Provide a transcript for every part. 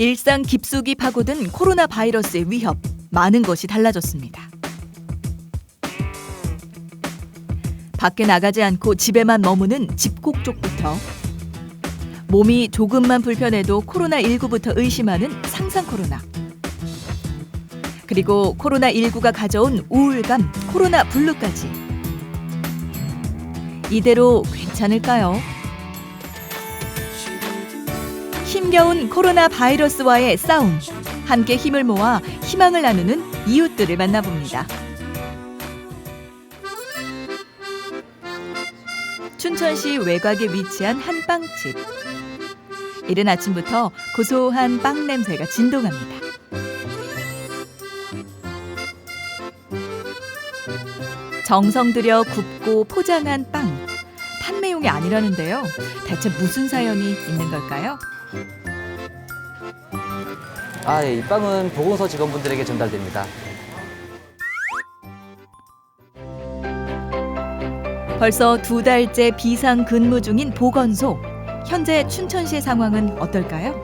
일상 깊숙이 파고든 코로나 바이러스의 위협, 많은 것이 달라졌습니다. 밖에 나가지 않고 집에만 머무는 집콕 쪽부터 몸이 조금만 불편해도 코로나19부터 의심하는 상상 코로나. 그리고 코로나19가 가져온 우울감, 코로나 블루까지. 이대로 괜찮을까요? 힘겨운 코로나 바이러스와의 싸움. 함께 힘을 모아 희망을 나누는 이웃들을 만나봅니다. 춘천시 외곽에 위치한 한 빵집. 이른 아침부터 고소한 빵 냄새가 진동합니다. 정성 들여 굽고 포장한 빵. 판매용이 아니라는데요. 대체 무슨 사연이 있는 걸까요? 아, 예, 이 빵은 보건소 직원분들에게 전달됩니다. 벌써 두 달째 비상 근무 중인 보건소. 현재 춘천시의 상황은 어떨까요?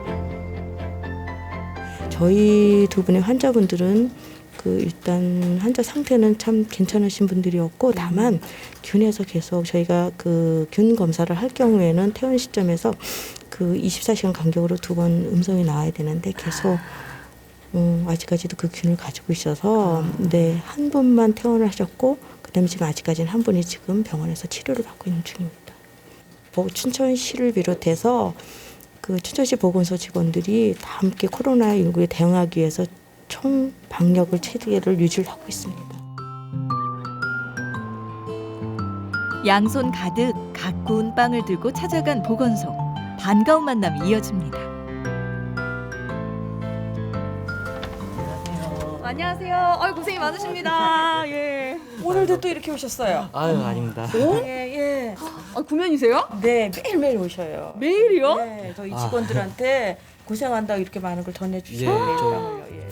저희 두 분의 환자분들은 그 일단 환자 상태는 참 괜찮으신 분들이었고 다만 균에서 계속 저희가 그 균 검사를 할 경우에는 퇴원 시점에서 그 24시간 간격으로 두 번 음성이 나와야 되는데 계속 음, 아직까지도 그 균을 가지고 있어서 네 한 분만 퇴원을 하셨고 그다음에 지금 아직까지는 한 분이 지금 병원에서 치료를 받고 있는 중입니다. 뭐 춘천시를 비롯해서 그 춘천시 보건소 직원들이 다 함께 코로나19에 대응하기 위해서 총 방역을 체계를 유지를 하고 있습니다. 양손 가득 갓 구운 빵을 들고 찾아간 보건소. 반가운 만남이 이어집니다. 안녕하세요. 아유 고생이 많으십니다. 예. 오늘도 또 이렇게 오셨어요. 아유, 아닙니다. 예, 예. 아 구면이세요? 네, 매일매일 오셔요. 매일이요? 네, 저희 아. 직원들한테 고생한다고 이렇게 많은 걸 전해주시고 예, 그래요. 예.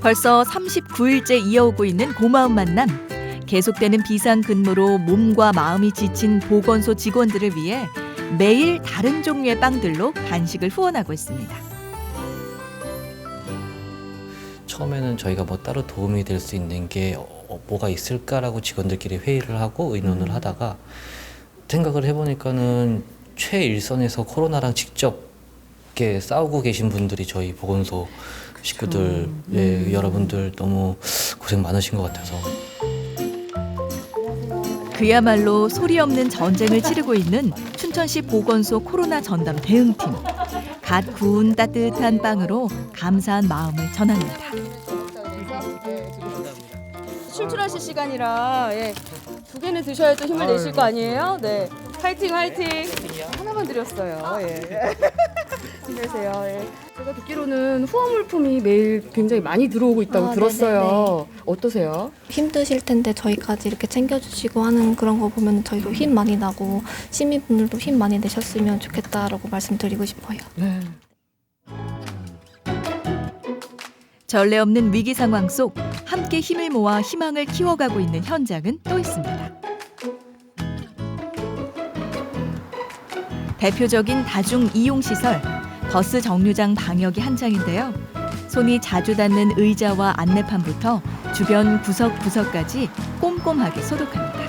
벌써 39일째 이어오고 있는 고마운 만남. 계속되는 비상 근무로 몸과 마음이 지친 보건소 직원들을 위해 매일 다른 종류의 빵들로 간식을 후원하고 있습니다. 처음에는 저희가 뭐 따로 도움이 될 수 있는 게 어, 뭐가 있을까라고 직원들끼리 회의를 하고 의논을 하다가 생각을 해보니까는 최일선에서 코로나랑 직접 이렇게 싸우고 계신 분들이 저희 보건소 식구들, 예, 여러분들 너무 고생 많으신 것 같아서 그야말로 소리 없는 전쟁을 치르고 있는 춘천시 보건소 코로나 전담 대응팀. 갓 구운 따뜻한 빵으로 감사한 마음을 전합니다. 출출하실 시간이라 예. 두 개는 드셔야 또 힘을 내실 거 아니에요? 네. 화이팅 화이팅. 하나만 드렸어요. 예. 힘내세요. 예. 제가 듣기로는 후원 물품이 매일 굉장히 많이 들어오고 있다고 아, 들었어요. 어떠세요? 힘드실 텐데 저희까지 이렇게 챙겨주시고 하는 그런 거 보면 저희도 힘 많이 나고 시민분들도 힘 많이 내셨으면 좋겠다라고 말씀드리고 싶어요. 네. 전례 없는 위기 상황 속 함께 힘을 모아 희망을 키워가고 있는 현장은 또 있습니다. 대표적인 다중 이용 시설 버스 정류장 방역이 한창인데요. 손이 자주 닿는 의자와 안내판부터 주변 구석구석까지 꼼꼼하게 소독합니다.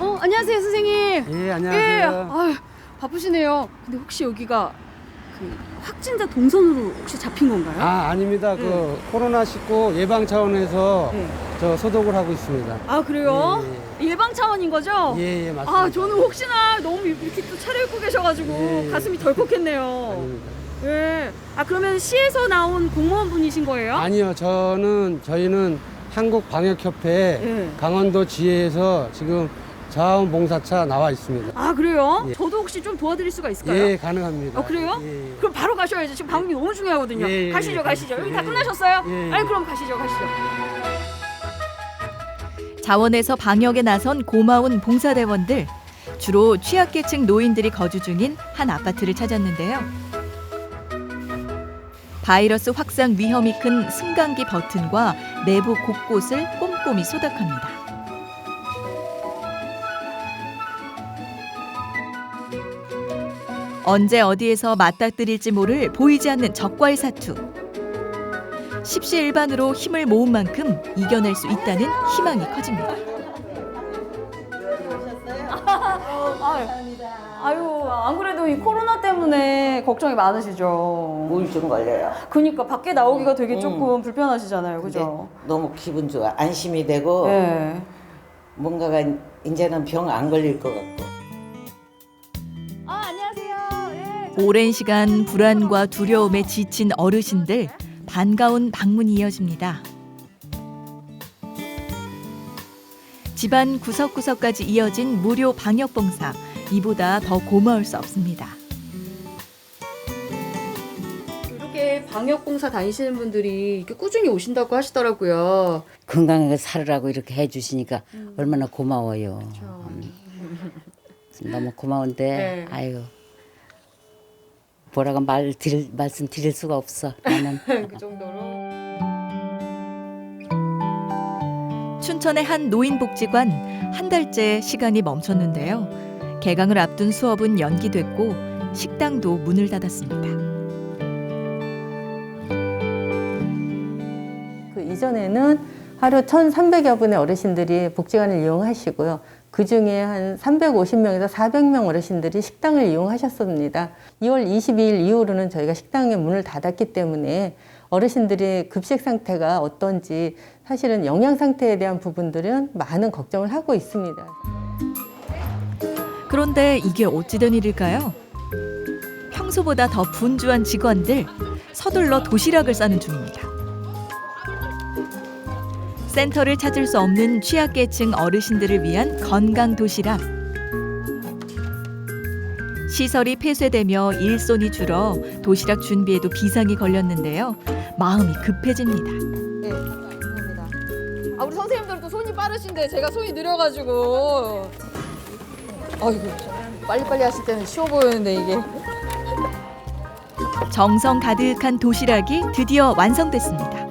어 안녕하세요 선생님. 예, 예. 안녕하세요. 아유 바쁘시네요. 근데 혹시 여기가 그 확진자 동선으로 혹시 잡힌 건가요? 아, 아닙니다. 그 코로나 19 예방 차원에서 네. 저 소독을 하고 있습니다. 아 그래요? 예방 차원인 거죠? 예, 예, 맞습니다. 아 저는 혹시나 너무 이렇게 또 차려입고 계셔가지고 예, 예. 가슴이 덜컥했네요. 아닙니다. 예. 아 그러면 시에서 나온 공무원 분이신 거예요? 아니요, 저는 저희는 한국 방역협회 예. 강원도 지회에서 지금 자원봉사차 나와 있습니다. 아 그래요? 예. 저도 혹시 좀 도와드릴 수가 있을까요? 예, 가능합니다. 어, 그래요? 예, 예. 그럼 바로 가셔야죠. 지금 방금이 너무 중요하거든요. 예, 예, 가시죠, 예. 가시죠. 여기 다 예, 끝나셨어요? 예, 예. 아니 그럼 가시죠, 가시죠. 자원에서 방역에 나선 고마운 봉사대원들 주로 취약계층 노인들이 거주 중인 한 아파트를 찾았는데요. 바이러스 확산 위험이 큰 승강기 버튼과 내부 곳곳을 꼼꼼히 소독합니다. 언제 어디에서 맞닥뜨릴지 모를 보이지 않는 적과의 사투. 십시일반으로 힘을 모은 만큼 이겨낼 수 있다는 희망이 커집니다. 아유, 안 그래도 이 코로나 때문에 걱정이 많으시죠. 우울증 걸려요. 그러니까 밖에 나오기가 되게 음. 조금 불편하시잖아요, 그죠? 근데 너무 기분 좋아. 안심이 되고 네. 뭔가가 이제는 병 안 걸릴 것 같고. 아, 안녕하세요. 예. 오랜 시간 불안과 두려움에 지친 어르신들 반가운 방문이 이어집니다. 집안 구석구석까지 이어진 무료 방역 봉사 이보다 더 고마울 수 없습니다. 이렇게 방역 봉사 다니시는 분들이 이렇게 꾸준히 오신다고 하시더라고요. 건강하게 살으라고 이렇게 해주시니까 얼마나 고마워요. 음. 너무 고마운데 네. 아유 뭐라고 말 드릴, 말씀 드릴 수가 없어 나는. 그 정도로. 춘천의 한 노인복지관 한 달째 시간이 멈췄는데요. 개강을 앞둔 수업은 연기됐고 식당도 문을 닫았습니다. 그 이전에는 하루 1,300여 분의 어르신들이 복지관을 이용하시고요. 그 중에 한 350명에서 400명 어르신들이 식당을 이용하셨습니다. 2월 22일 이후로는 저희가 식당의 문을 닫았기 때문에 어르신들의 급식 상태가 어떤지 사실은 영양 상태에 대한 부분들은 많은 걱정을 하고 있습니다. 그런데 이게 어찌된 일일까요? 평소보다 더 분주한 직원들 서둘러 도시락을 싸는 중입니다. 센터를 찾을 수 없는 취약계층 어르신들을 위한 건강 도시락. 시설이 폐쇄되며 일손이 줄어 도시락 준비에도 비상이 걸렸는데요. 마음이 급해집니다. 네, 감사합니다. 아, 우리 선생님들도 손이 빠르신데 제가 손이 느려가지고. 아이고, 빨리빨리 하실 때는 쉬워 보이는데 이게. 정성 가득한 도시락이 드디어 완성됐습니다.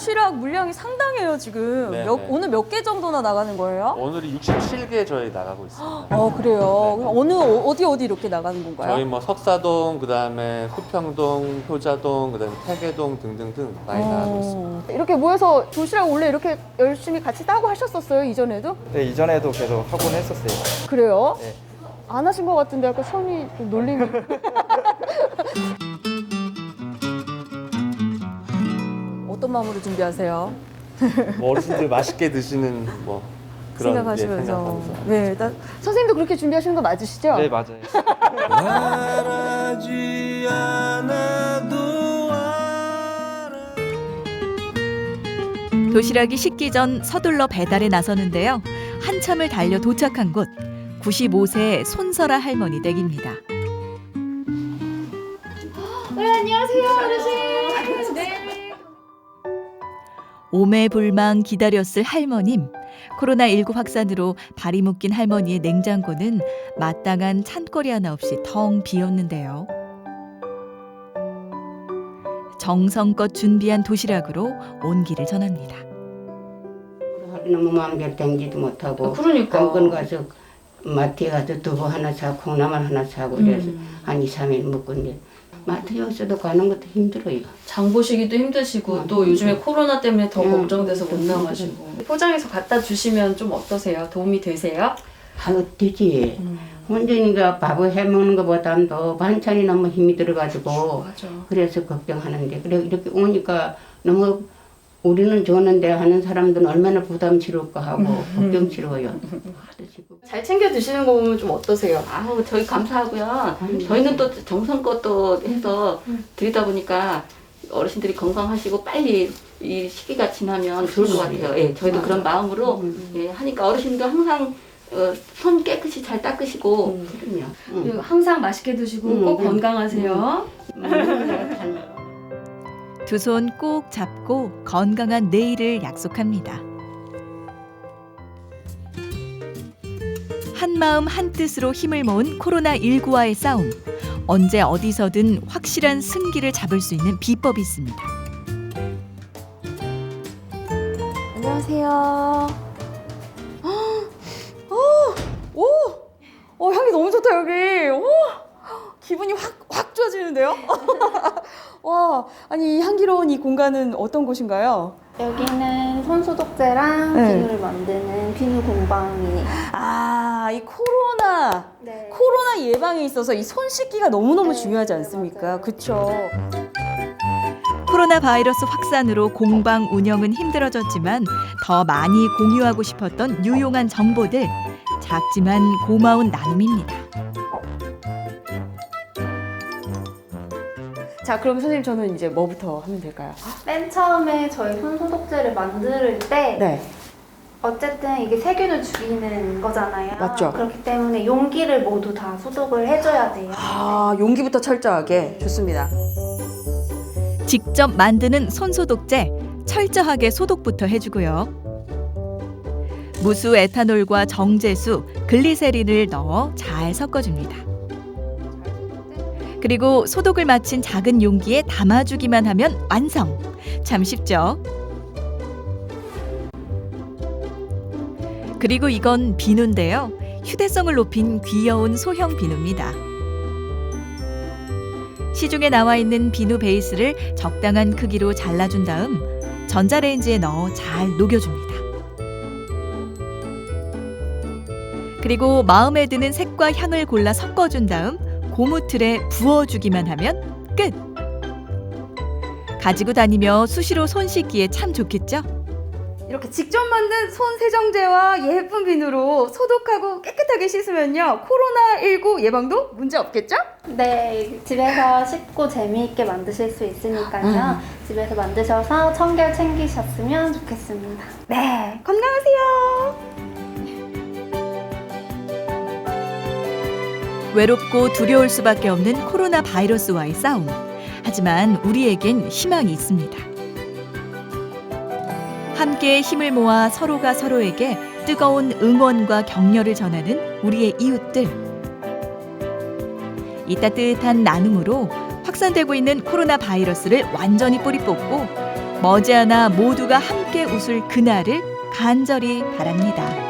도시락 물량이 상당해요, 지금. 네, 몇- 네. 오늘 몇 개 정도나 나가는 거예요? 오늘이 67개 저희 나가고 있습니다. 어, 그래요. 그럼 어느, 어- 어디, 어디 이렇게 나가는 건가요? 저희 뭐 석사동, 그다음에 수평동, 효자동, 그다음에 태계동 등등등 많이 나가고 있습니다. 어, 이렇게 모여서 도시락 원래 이렇게 열심히 같이 따고 하셨었어요, 이전에도? 네, 이전에도 계속 하곤 했었어요. 그래요? 네. 안 하신 것 같은데 약간 손이 좀 놀림 어떤 마음으로 준비하세요? 뭐 어르신들 맛있게 드시는 뭐 그런 예, 생각하시면서. 생각하면서. 네, 나, 선생님도 그렇게 준비하시는 거 맞으시죠? 네, 맞아요. 도시락이 식기 전 서둘러 배달에 나서는데요. 한참을 달려 도착한 곳 95세 손설아 할머니 댁입니다. 오매불망 기다렸을 할머님. 코로나19 확산으로 발이 묶인 할머니의 냉장고는 마땅한 찬거리 하나 없이 텅 비었는데요. 정성껏 준비한 도시락으로 온기를 전합니다. 너무 마음대로 댕기도 못하고 그러니까. 한번 가서 마트에 가서 두부 하나 사고 콩나물 하나 사고 이래서 한 2, 3일 먹고 이제 마트 여기서도 가는 것도 힘들어요. 장 보시기도 힘드시고 또 요즘에 코로나 때문에 더 음. 걱정돼서 못 나가시고 포장해서 갖다 주시면 좀 어떠세요? 도움이 되세요? 아유 되지. 혼자니까 밥을 해 먹는 것보다도 반찬이 너무 힘이 들어가지고 맞아. 그래서 걱정하는데 그래 이렇게 오니까 너무 우리는 좋는데 하는 사람들은 얼마나 부담스러울까 하고 걱정스러워요. 잘 챙겨 드시는 거 보면 좀 어떠세요? 아우 저희 감사하고요. 저희는 또 정성껏 또 해서 드리다 보니까 어르신들이 건강하시고 빨리 이 시기가 지나면 좋을 것 같아요. 예, 저희도 그런 마음으로 예, 하니까 어르신도 항상 어, 손 깨끗이 잘 닦으시고 그럼요. 항상 맛있게 드시고 음, 꼭 음. 건강하세요. 두 손 꼭 잡고 건강한 내일을 약속합니다. 한 마음 한 뜻으로 힘을 모은 코로나19와의 싸움. 언제 어디서든 확실한 승기를 잡을 수 있는 비법이 있습니다. 안녕하세요. 어, 향이 너무 좋다, 여기. 오, 기분이 확, 확 좋아지는데요? 와, 아니, 이 향기로운 이 공간은 어떤 곳인가요? 여기는 손소독제랑 네. 비누를 만드는 비누 공방이 아, 이 코로나, 네. 코로나 예방에 있어서 이 손 씻기가 너무너무 중요하지 않습니까? 그쵸? 코로나 바이러스 확산으로 공방 운영은 힘들어졌지만 더 많이 공유하고 싶었던 유용한 정보들 작지만 고마운 나눔입니다. 자, 그럼 선생님 저는 이제 뭐부터 하면 될까요? 맨 처음에 저희 손 소독제를 만들 때 네. 어쨌든 이게 세균을 죽이는 거잖아요. 맞죠. 그렇기 때문에 용기를 모두 다 소독을 해줘야 돼요. 아, 용기부터 철저하게. 좋습니다. 직접 만드는 손소독제 철저하게 소독부터 해주고요. 무수 에탄올과 정제수, 글리세린을 넣어 잘 섞어줍니다. 그리고 소독을 마친 작은 용기에 담아주기만 하면 완성. 참 쉽죠? 그리고 이건 비누인데요. 휴대성을 높인 귀여운 소형 비누입니다. 시중에 나와 있는 비누 베이스를 적당한 크기로 잘라준 다음 전자레인지에 넣어 잘 녹여줍니다. 그리고 마음에 드는 색과 향을 골라 섞어준 다음 고무틀에 부어주기만 하면 끝! 가지고 다니며 수시로 손 씻기에 참 좋겠죠? 이렇게 직접 만든 손 세정제와 예쁜 비누로 소독하고 깨끗하게 씻으면요. 코로나19 예방도 문제 없겠죠? 네, 집에서 쉽고 재미있게 만드실 수 있으니까요. 집에서 만드셔서 청결 챙기셨으면 좋겠습니다. 네, 건강하세요. 외롭고 두려울 수밖에 없는 코로나 바이러스와의 싸움. 하지만 우리에겐 희망이 있습니다. 함께 힘을 모아 서로가 서로에게 뜨거운 응원과 격려를 전하는 우리의 이웃들. 이 따뜻한 나눔으로 확산되고 있는 코로나 바이러스를 완전히 뿌리 뽑고 머지않아 모두가 함께 웃을 그날을 간절히 바랍니다.